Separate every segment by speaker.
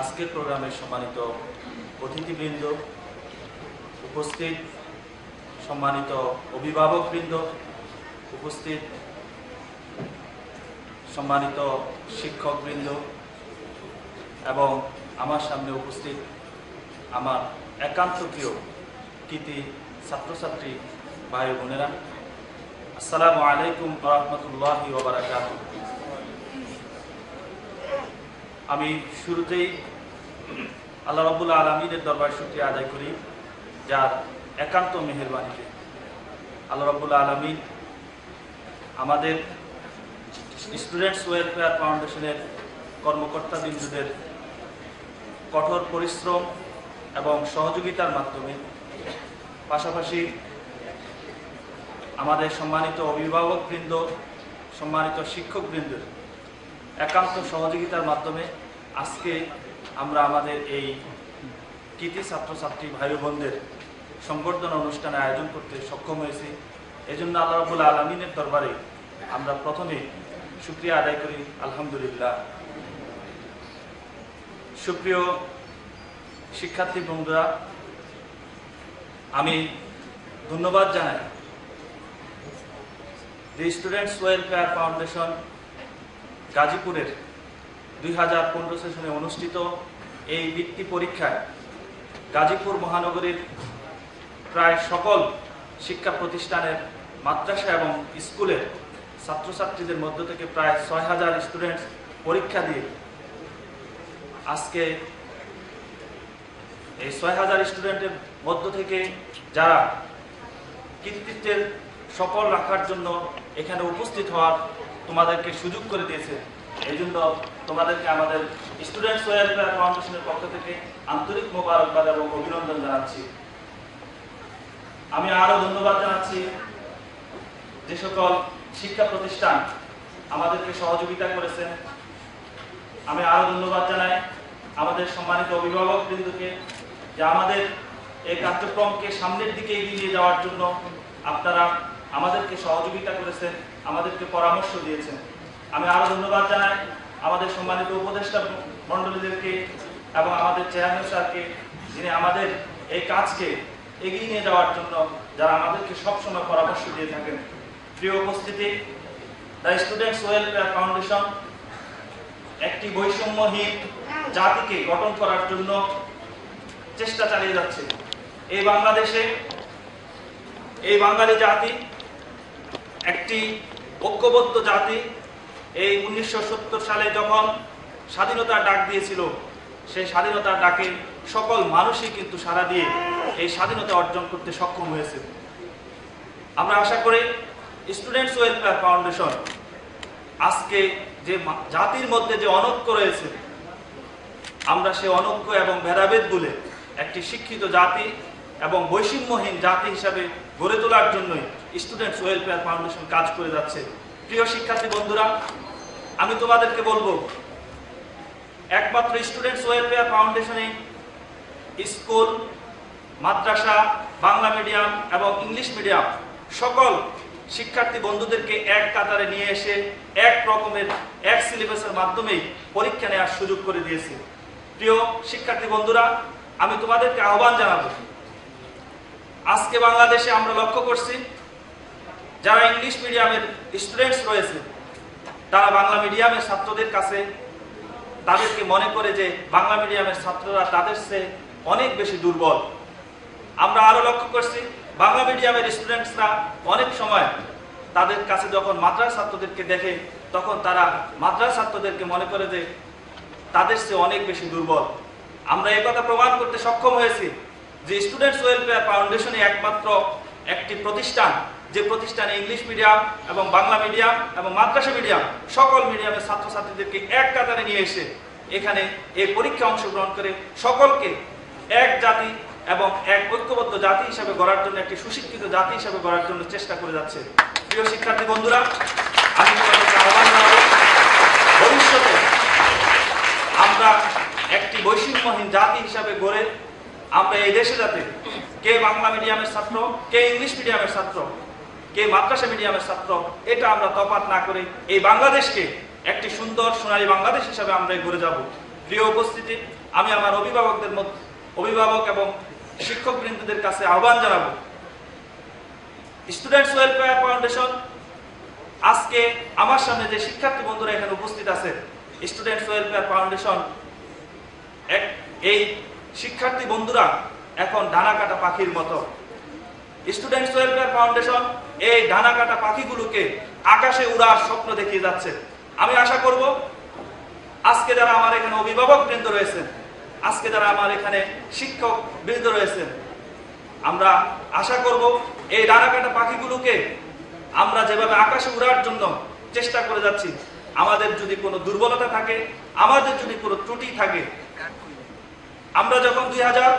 Speaker 1: আজকের প্রোগ্রামের সম্মানিত অতিথিবৃন্দ, উপস্থিত সম্মানিত অভিভাবকবৃন্দ, উপস্থিত সম্মানিত শিক্ষকবৃন্দ এবং আমার সামনে উপস্থিত আমার একান্ত প্রিয় কৃতি ছাত্রছাত্রী ভাই বোনেরা, আসসালামু আলাইকুম রহমতুল্লাহ ওবরাকাত আমি শুরুতেই আল্লাহ রবুল্লা আলমীদের দরবার শুক্রিয়া আদায় করি যার একান্ত মেহরবানিতে আল্লাহ রবুল্লা আলমী আমাদের স্টুডেন্টস ওয়েলফেয়ার ফাউন্ডেশনের কর্মকর্তা বিন্দুদের কঠোর পরিশ্রম এবং সহযোগিতার মাধ্যমে, পাশাপাশি আমাদের সম্মানিত অভিভাবকবৃন্দ, সম্মানিত শিক্ষকবৃন্দের একান্ত সহযোগিতার মাধ্যমে আজকে আমরা আমাদের এই কৃতি ছাত্রছাত্রী ভাই বোনদের সংবর্ধনা অনুষ্ঠানে আয়োজন করতে সক্ষম হয়েছি। এই জন্য আল্লাহ রবুল আলমিনের দরবারে আমরা প্রথমে সুক্রিয়া আদায় করি, আলহামদুলিল্লাহ। সুপ্রিয় শিক্ষার্থী বন্ধুরা, আমি ধন্যবাদ জানাই। দি স্টুডেন্টস ওয়েলফেয়ার ফাউন্ডেশন গাজীপুরের দুই হাজার পনেরো সেশনে অনুষ্ঠিত এই বৃত্তি পরীক্ষায় গাজীপুর মহানগরীর প্রায় সকল শিক্ষা প্রতিষ্ঠানের মাদ্রাসা এবং স্কুলের ছাত্রছাত্রীদের মধ্য থেকে প্রায় ছয় হাজার স্টুডেন্টস পরীক্ষা দিয়ে আজকে এই ছয় হাজার স্টুডেন্টের মধ্য থেকে যারা কৃতিত্বের সফল রাখার জন্য এখানে উপস্থিত হওয়ার তোমাদেরকে সুযোগ করে দিয়েছে। এই জন্য তোমাদেরকে আমাদের স্টুডেন্টস ওয়েলফেয়ার ফাউন্ডেশনের পক্ষ থেকে আন্তরিক মোবারকবাদ এবং অভিনন্দন জানাচ্ছি। আমি আরও ধন্যবাদ জানাচ্ছি যে সকল শিক্ষা প্রতিষ্ঠান আমাদেরকে সহযোগিতা করেছেন। আমি আরও ধন্যবাদ জানাই আমাদের সম্মানিত অভিভাবক বৃন্দকে যে আমাদের এই কার্যক্রমকে সামনের দিকে এগিয়ে নিয়ে যাওয়ার জন্য আপনারা আমাদেরকে সহযোগিতা করেছেন, আমাদেরকে পরামর্শ দিয়েছেন। আমি আরও ধন্যবাদ জানাই আমাদের সম্মানিত উপদেষ্টা মণ্ডলীদেরকে এবং আমাদের চেয়ারম্যান স্যারকে, যিনি আমাদের এই কাজকে এগিয়ে নিয়ে যাওয়ার জন্য যারা আমাদেরকে সবসময় পরামর্শ দিয়ে থাকেন। প্রিয় উপস্থিতি, দ্য স্টুডেন্টস ওয়েলফেয়ার ফাউন্ডেশন একটি বৈষম্যহীন জাতিকে গঠন করার জন্য চেষ্টা চালিয়ে যাচ্ছে। এই বাংলাদেশে, এই বাঙালি জাতি একটি ঐক্যবদ্ধ জাতি। এই উনিশশো সত্তর সালে যখন স্বাধীনতার ডাক দিয়েছিল, সেই স্বাধীনতার ডাকে সকল মানুষই কিন্তু সারা দিয়ে এই স্বাধীনতা অর্জন করতে সক্ষম হয়েছে। আমরা আশা করি স্টুডেন্টস ওয়েলফেয়ার ফাউন্ডেশন আজকে যে জাতির মধ্যে যে অনৈক্য রয়েছে, আমরা সে অনৈক্য এবং ভেদাভেদ বলে একটি শিক্ষিত জাতি এবং বৈষম্যহীন জাতি হিসাবে গড়ে তোলার জন্যই স্টুডেন্টস ওয়েলফেয়ার ফাউন্ডেশন কাজ করে যাচ্ছে। প্রিয় শিক্ষার্থী বন্ধুরা, আমি তোমাদেরকে বলব, একমাত্র স্টুডেন্টস ওয়েলফেয়ার ফাউন্ডেশনে স্কুল, মাদ্রাসা, বাংলা মিডিয়াম এবং ইংলিশ মিডিয়াম সকল শিক্ষার্থী বন্ধুদেরকে এক কাতারে নিয়ে এসে এক রকমের, এক সিলেবাসের মাধ্যমেই পরীক্ষা নেওয়ার সুযোগ করে দিয়েছে। প্রিয় শিক্ষার্থী বন্ধুরা, আমি তোমাদেরকে আহ্বান জানাব, আজকে বাংলাদেশে আমরা লক্ষ্য করছি যারা ইংলিশ মিডিয়ামের স্টুডেন্টস রয়েছে, তারা বাংলা মিডিয়ামের ছাত্রদের কাছে তাদেরকে মনে করে যে বাংলা মিডিয়ামের ছাত্ররা তাদের চেয়ে অনেক বেশি দুর্বল। আমরা আরও লক্ষ্য করছি, বাংলা মিডিয়ামের স্টুডেন্টসরা অনেক সময় তাদের কাছে যখন মাদ্রাস ছাত্রদেরকে দেখে, তখন তারা মাদ্রাস ছাত্রদেরকে মনে করে যে তাদের চেয়ে অনেক বেশি দুর্বল। আমরা কথা প্রমাণ করতে সক্ষম হয়েছি যে স্টুডেন্টস ওয়েলফেয়ার ফাউন্ডেশনে একমাত্র একটি প্রতিষ্ঠান। যে প্রতিষ্ঠানে ইংলিশ মিডিয়াম এবং বাংলা মিডিয়াম এবং মাদ্রাসা মিডিয়াম সকল মিডিয়ামের ছাত্রছাত্রীদেরকে এক কাতারে নিয়ে এসে এখানে এই পরীক্ষা অংশগ্রহণ করে সকলকে এক জাতি এবং এক ঐক্যবদ্ধ জাতি হিসাবে গড়ার জন্য একটি সুশিক্ষিত জাতি হিসাবে গড়ার জন্য চেষ্টা করে যাচ্ছে। প্রিয় শিক্ষার্থী বন্ধুরা, আমি ভবিষ্যতে আমরা একটি বৈষম্যহীন জাতি হিসাবে গড়ে আমরা এই দেশে যাতে কে বাংলা মিডিয়ামের ছাত্র, কে ইংলিশ মিডিয়ামের ছাত্র কে মাদ্রাসা মিডিয়ামের ছাত্র, এটা আমরা তফাৎ না করে এই বাংলাদেশকে একটি সুন্দর সোনালী বাংলাদেশ হিসাবে আমরা গড়ে যাব। প্রিয় উপস্থিতি, আমি আমার অভিভাবকদের মধ্যে, অভিভাবক এবং শিক্ষক বৃন্দদের কাছে আহ্বান জানাব। স্টুডেন্টস ওয়েলফেয়ার ফাউন্ডেশন আজকে আমার সামনে যে শিক্ষার্থী বন্ধুরা এখানে উপস্থিত আছে স্টুডেন্টস ওয়েলফেয়ার ফাউন্ডেশন এক, এই শিক্ষার্থী বন্ধুরা এখন ডানা কাটা পাখির মতো। স্টুডেন্টস ওয়েলফেয়ার ফাউন্ডেশন এই ডানা কাটা পাখিগুলোকে আকাশে উড়ার স্বপ্ন দেখিয়ে যাচ্ছে। আমি আশা করব আজকে যারা আমার এখানে অভিভাবক বৃন্দ রয়েছেন, আজকে যারা আমার এখানে শিক্ষক বৃন্দ রয়েছেন, আমরা আশা করব এই ডানা কাটা পাখিগুলোকে আমরা যেভাবে আকাশে উড়ার জন্য চেষ্টা করে যাচ্ছি, আমাদের যদি কোনো দুর্বলতা থাকে, আমাদের যদি কোনো ত্রুটি থাকে, আমরা যখন দুই হাজার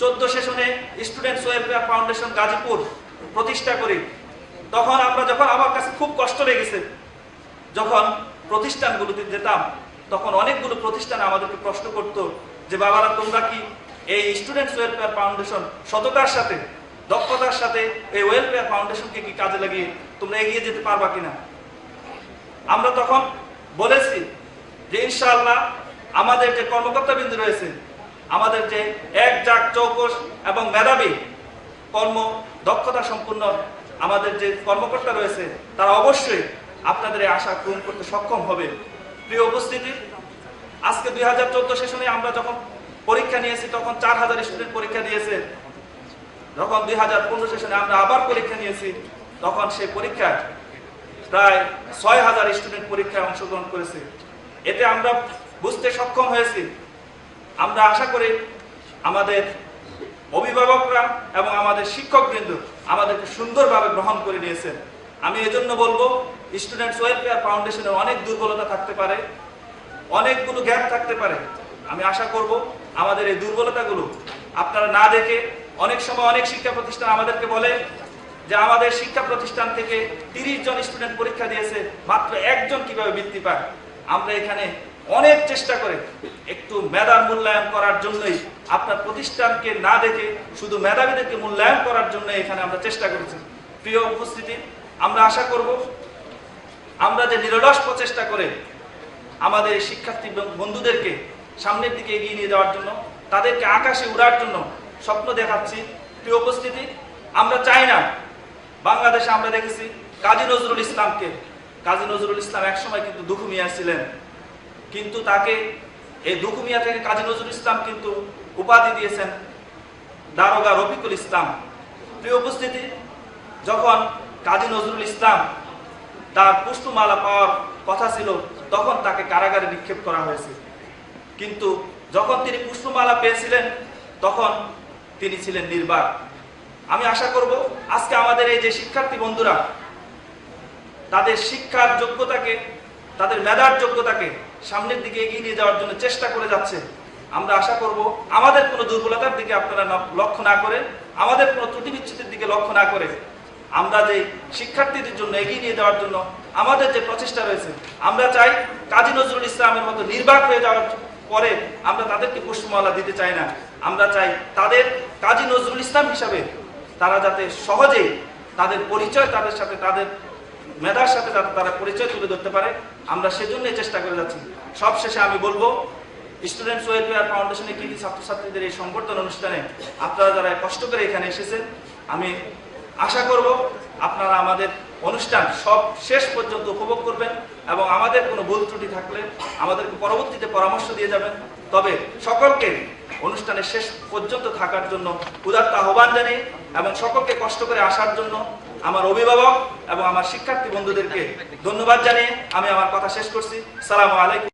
Speaker 1: চোদ্দ সেশনে স্টুডেন্টস ওয়েলফেয়ার ফাউন্ডেশন গাজীপুর প্রতিষ্ঠা করি। তখন আমরা যখন আমার কাছে খুব কষ্ট লেগেছে, যখন প্রতিষ্ঠানগুলোতে যেতাম, তখন অনেকগুলো প্রতিষ্ঠান আমাদেরকে প্রশ্ন করত যে, বাবারা, তোমরা কি এই স্টুডেন্টস ওয়েলফেয়ার ফাউন্ডেশন সততার সাথে, দক্ষতার সাথে এই ওয়েলফেয়ার ফাউন্ডেশনকে কি কাজে লাগিয়ে তোমরা এগিয়ে যেতে পারবা কিনা? আমরা তখন বলেছি যে, ইনশাআল্লাহ আমাদের যে কর্মকর্তা বিন্দু রয়েছে আমাদের যে এক জাক চৌকস এবং মেধাবী কর্ম দক্ষতা সম্পূর্ণ আমাদের যে কর্মকর্তা রয়েছে, তারা অবশ্যই আপনাদের এই আশা পূরণ করতে সক্ষম হবে। প্রিয় উপস্থিতি, আজকে দুই হাজার চোদ্দ সেশনে আমরা যখন পরীক্ষা নিয়েছি, তখন চার হাজার স্টুডেন্ট পরীক্ষা দিয়েছে। যখন দুই হাজার পনেরো সেশনে আমরা আবার পরীক্ষা নিয়েছি, তখন সেই পরীক্ষায় প্রায় ছয় হাজার স্টুডেন্ট পরীক্ষায় অংশগ্রহণ করেছে। এতে আমরা বুঝতে সক্ষম হয়েছি আমরা আশা করি আমাদের অভিভাবকরা এবং আমাদের শিক্ষকবৃন্দ আমাদেরকে সুন্দরভাবে গ্রহণ করে নিয়েছেন। আমি এজন্য বলব স্টুডেন্টস ওয়েলফেয়ার ফাউন্ডেশনের অনেক দুর্বলতা থাকতে পারে, অনেকগুলো গ্যাপ থাকতে পারে। আমি আশা করব আমাদের এই দুর্বলতাগুলো আপনারা না দেখে অনেক সময় অনেক শিক্ষা প্রতিষ্ঠান আমাদেরকে বলে যে আমাদের শিক্ষা প্রতিষ্ঠান থেকে তিরিশ জন স্টুডেন্ট পরীক্ষা দিয়েছে, মাত্র একজন কীভাবে বৃত্তি পায়? আমরা এখানে অনেক চেষ্টা করে। একটু মেধার মূল্যায়ন করার জন্যই আপনার প্রতিষ্ঠানকে না দেখে, শুধু মেধাবীদেরকে মূল্যায়ন করার জন্য এখানে আমরা চেষ্টা করেছি। প্রিয় উপস্থিতি, আমরা আশা করব আমরা যে নিরলস প্রচেষ্টা করে আমাদের শিক্ষার্থী বন্ধুদেরকে সামনের দিকে এগিয়ে নিয়ে যাওয়ার জন্য, তাদেরকে আকাশে উড়ার জন্য স্বপ্ন দেখাচ্ছি। প্রিয় উপস্থিতি, আমরা চাই না বাংলাদেশে আমরা দেখেছি কাজী নজরুল ইসলামকে। কাজী নজরুল ইসলাম একসময় কিন্তু দুঃখ মিয়া ছিলেন। কিন্তু তাকে এই দুঃখ মিয়া থেকে কাজী নজরুল ইসলাম কিন্তু উপাধি দিয়েছেন দারোগা রফিকুল ইসলাম। প্রিয় উপস্থিতি, যখন কাজী নজরুল ইসলাম তার পুষ্পমালা পাওয়ার কথা ছিল, তখন তাকে কারাগারে নিক্ষেপ করা হয়েছে। কিন্তু যখন তিনি পুষ্পমালা পেয়েছিলেন, তখন তিনি ছিলেন নির্বাক। আমি আশা করব, আজকে আমাদের এই যে শিক্ষার্থী বন্ধুরা, তাদের শিক্ষার যোগ্যতাকে তাদের মেধার যোগ্যতাকে সামনের দিকে এগিয়ে নিয়ে যাওয়ার জন্য চেষ্টা করে যাচ্ছে। আমরা আশা করব আমাদের কোনো দুর্বলতার দিকে আপনারা লক্ষ্য না করে, আমাদের কোনো ত্রুটি বিচ্ছুতির দিকে লক্ষ্য না করে আমরা যে শিক্ষার্থীদের জন্য এগিয়ে নিয়ে যাওয়ার জন্য আমাদের যে প্রচেষ্টা রয়েছে, আমরা চাই কাজী নজরুল ইসলামের মতো নির্বাক হয়ে যাওয়ার পরে আমরা তাদেরকে পুষ্পমালা দিতে চাই না। আমরা চাই তাদের কাজী নজরুল ইসলাম হিসাবে তারা যাতে সহজেই তাদের পরিচয়, তাদের সাথে তাদের মেধার সাথে যাতে তারা পরিচয় তুলে ধরতে পারে, আমরা সেজন্যই চেষ্টা করে যাচ্ছি। সবশেষে আমি বলব স্টুডেন্টস ওয়েলফেয়ার ফাউন্ডেশনের কৃতি ছাত্রছাত্রীদের এই সংবর্ধন অনুষ্ঠানে আপনারা যারা কষ্ট করে এখানে এসেছেন, আমি আশা করব আপনারা আমাদের অনুষ্ঠান সব শেষ পর্যন্ত উপভোগ করবেন এবং আমাদের কোনো ভুল ত্রুটি থাকলে আমাদেরকে পরবর্তীতে পরামর্শ দিয়ে যাবেন। তবে সকলকে অনুষ্ঠানের শেষ পর্যন্ত থাকার জন্য উদাত্ত আহ্বান জানিয়ে এবং সকলকে কষ্ট করে আসার জন্য আমার অভিভাবক এবং আমার শিক্ষার্থী বন্ধুদেরকে ধন্যবাদ জানিয়ে আমি আমার কথা শেষ করছি। সালাম আলাইকুম।